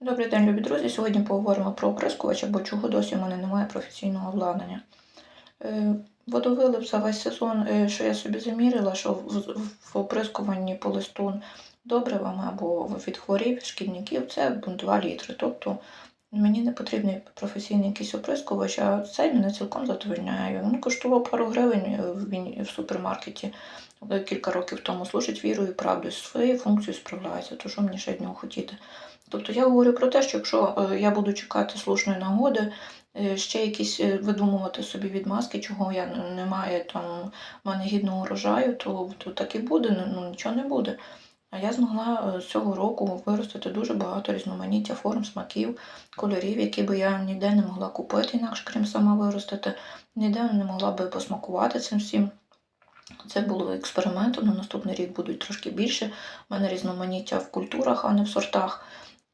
Добрий день, любі друзі. Сьогодні поговоримо про оприскувач або чого досі в мене немає професійного обладнання. Е, Водовилив за весь сезон, е, що я собі замірила, що в, оприскуванні по листу добривами або від хворів, шкідників це 2 літри. Тобто мені не потрібний професійний якийсь оприскувач, а цей мене цілком задовольняє. Він коштував пару гривень е, в, супермаркеті е, кілька років тому. Служить вірою і правдою, своєю функцією справляється, то що мені ще від нього хотіти. Тобто я говорю про те, що якщо е, я буду чекати слушної нагоди, е, ще якісь е, видумувати собі відмазки, чого я не- немає там в мене гідного урожаю, то, то так і буде, ну, ну нічого не буде. А я змогла е, з цього року виростити дуже багато різноманіття форм, смаків, кольорів, які би я ніде не могла купити, інакше крім сама виростити, ніде не могла би посмакувати цим всім. Це було експериментом. На наступний рік будуть трошки більше. У мене різноманіття в культурах, а не в сортах.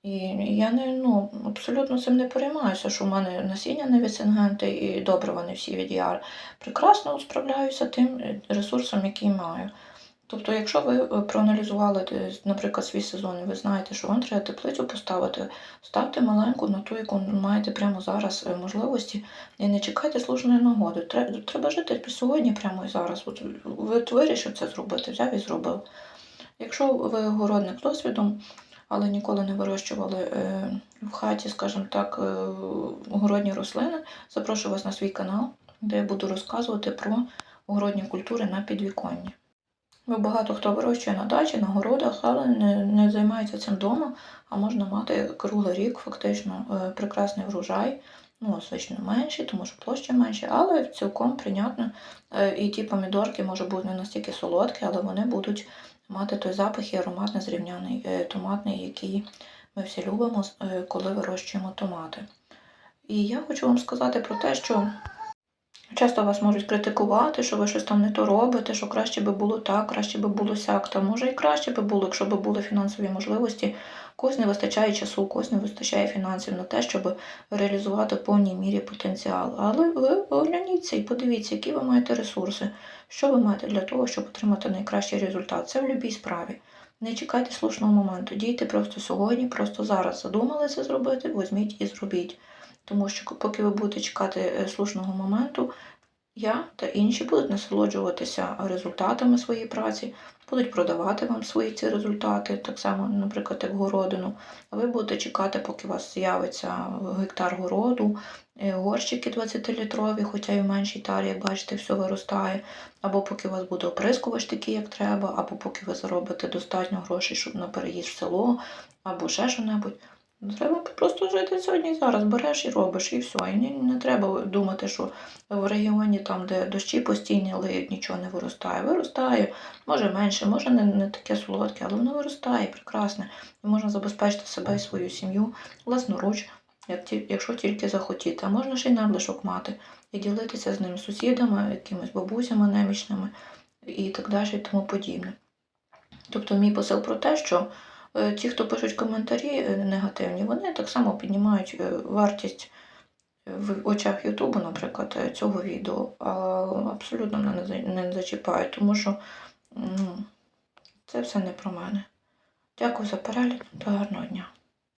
І я не ну, абсолютно цим не переймаюся, що в мене насіння не від Сингенти і добрива не всі від яр. Прекрасно справляюся тим е, ресурсом, який маю. Тобто, якщо ви е, проаналізували, е, наприклад, свій сезон, і ви знаєте, що вам треба теплицю поставити, ставте маленьку на ту, яку маєте прямо зараз е, можливості, і не чекайте слушної нагоди. Треба, жити сьогодні, прямо і зараз. От ви вирішив це зробити, взяв і зробив. Якщо ви городник з досвідом, але ніколи не вирощували в хаті, скажімо так, городні рослини, запрошую вас на свій канал, де я буду розказувати про городні культури на підвіконні. Багато хто вирощує на дачі, на городах, але не, не займається цим вдома, а можна мати круглий рік, фактично е, прекрасний врожай. Ну, звично менший, тому що площа менша, але цілком прийнятно. Е, І ті помідорки можуть бути не настільки солодкі, але вони будуть мати той запах і аромат незрівняний е, томатний, який ми всі любимо, коли вирощуємо томати. І я хочу вам сказати про те, що часто вас можуть критикувати, що ви щось там не то робите, що краще би було так, краще би було сяк. Та може і краще би було, якщо б були фінансові можливості. Когось не вистачає часу, когось не вистачає фінансів на те, щоб реалізувати в повній мірі потенціал. Але ви огляніться і подивіться, які ви маєте ресурси, що ви маєте для того, щоб отримати найкращий результат. Це в будь-якій справі. Не чекайте слушного моменту, дійте просто сьогодні, просто зараз задумали це зробити, візьміть і зробіть. Тому що поки ви будете чекати е, слушного моменту, я та інші будуть насолоджуватися результатами своєї праці, будуть продавати вам свої ці результати, так само, наприклад, як городину. А ви будете чекати, поки у вас з'явиться гектар городу, е, горщики 20-літрові, хоча і в меншій тарі, як бачите, все виростає, або поки у вас буде оприскувач такий, як треба, або поки ви заробите достатньо грошей, щоб на переїзд в село, або ще що-небудь. Треба просто жити сьогодні і зараз, береш і робиш, і все. І не, не треба думати, що в регіоні, там, де дощі постійні лиють, нічого не виростає. Виростає, може менше, може не, не таке солодке, але воно виростає прекрасне. І можна забезпечити себе і свою сім'ю власноруч, як якщо тільки захотіти. А можна ще й надлишок мати і ділитися з ним сусідами, якимись бабусями немічними і так далі, і тому подібне. Тобто, мій посил про те, що ті, хто пишуть коментарі е, негативні, вони так само піднімають е, вартість в очах Ютубу, наприклад, е, цього відео, а абсолютно мене не не зачіпають, тому що ну, це все не про мене. Дякую за перегляд та гарного дня.